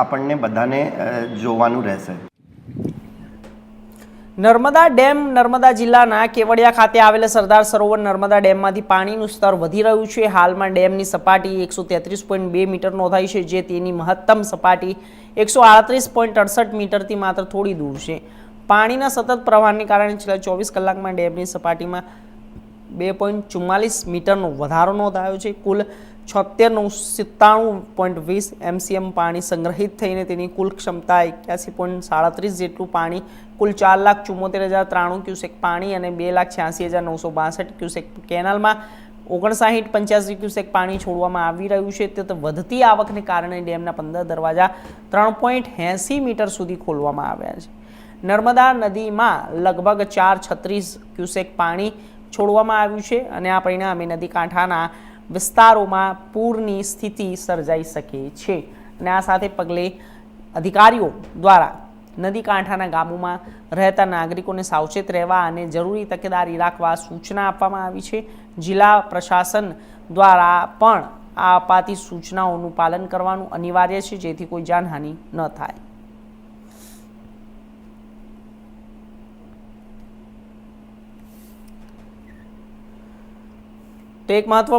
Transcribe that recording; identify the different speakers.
Speaker 1: આપણને બધાને જોવાનું રહેશે.
Speaker 2: નર્મદા ડેમ નર્મદા જિલ્લાના કેવડિયા ખાતે આવેલા સરદાર સરોવર નર્મદા ડેમમાંથી પાણીનું સ્તર વધી રહ્યું છે. હાલમાં ડેમની સપાટી એકસો તેત્રીસ પોઈન્ટ બે મીટર નોંધાઈ છે, જે તેની મહત્તમ સપાટી એકસો આડત્રીસ પોઈન્ટ અડસઠ મીટરથી માત્ર થોડી દૂર છે. પાણીના સતત પ્રવાહને કારણે છેલ્લા ચોવીસ કલાકમાં ડેમની સપાટીમાં બે પોઈન્ટ ચુમ્માલીસ મીટરનો વધારો નોંધાયો છે. કુલ છોતેરનું સિત્તાણું પોઈન્ટ વીસ એમસીએમ પાણી સંગ્રહિત થઈને તેની કુલ ક્ષમતા એક્યાસી પોઈન્ટ સાડત્રીસ જેટલું પાણી, કુલ ચાર લાખ ચુમ્મોતેર હજાર ત્રાણું ક્યુસેક પાણી અને બે લાખ છ્યાસી હજાર નવસો બાસઠ ક્યુસેક કેનાલમાં ઓગણસાઠ પંચ્યાસી ક્યુસેક પાણી છોડવામાં આવી રહ્યું છે. તે વધતી આવકને કારણે ડેમના પંદર દરવાજા ત્રણ પોઈન્ટ એંસી મીટર સુધી ખોલવામાં આવ્યા છે. નર્મદા નદીમાં લગભગ ચાર છત્રીસ ક્યુસેક પાણી છોડવામાં આવ્યું છે અને આ પરિણામે નદી કાંઠાના વિસ્તારોમાં પૂરની સ્થિતિ સર્જાઈ શકે છે. અને આ સાથે પગલે અધિકારીઓ દ્વારા નદી કાંઠાના ગામોમાં રહેતા નાગરિકોને સાવચેત રહેવા અને જરૂરી તકેદારી રાખવા સૂચના આપવામાં આવી છે. જિલ્લા પ્રશાસન દ્વારા પણ આ અપાતી સૂચનાઓનું પાલન કરવાનું અનિવાર્ય છે, જેથી કોઈ જાનહાનિ ન થાય. તો એક મહત્વ